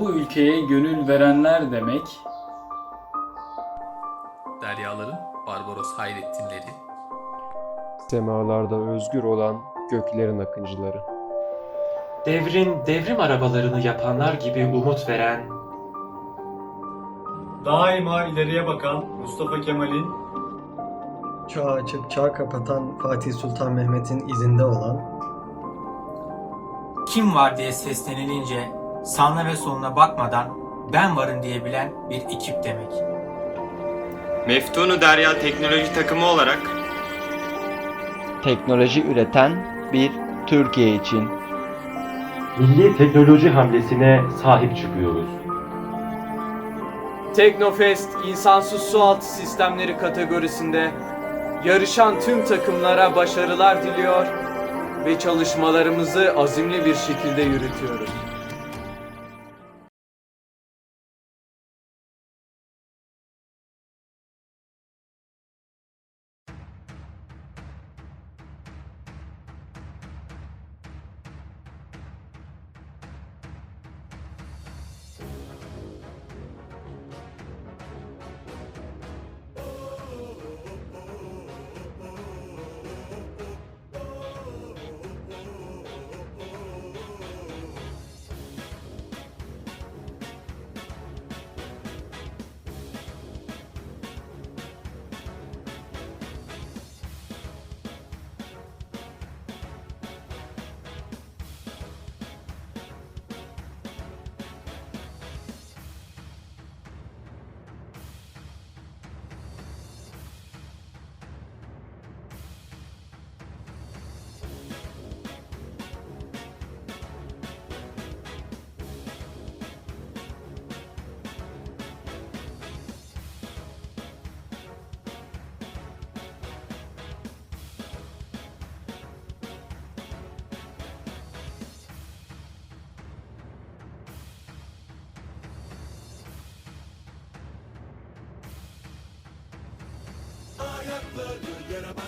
bu ülkeye gönül verenler demek. Deryaların Barbaros Hayrettinleri, Semalarda özgür olan göklerin akıncıları. Devrin devrim arabalarını yapanlar gibi umut veren, Daima ileriye bakan Mustafa Kemal'in Çağ açıp çağ kapatan Fatih Sultan Mehmet'in izinde olan, kim var diye seslenilince sağına ve soluna bakmadan ben varım diyebilen bir ekip demek. Meftunu Derya Teknoloji Takımı olarak teknoloji üreten bir Türkiye için milli teknoloji hamlesine sahip çıkıyoruz. Teknofest insansız sualtı sistemleri kategorisinde yarışan tüm takımlara başarılar diliyor ve çalışmalarımızı azimli bir şekilde yürütüyoruz. i got Hayatları yere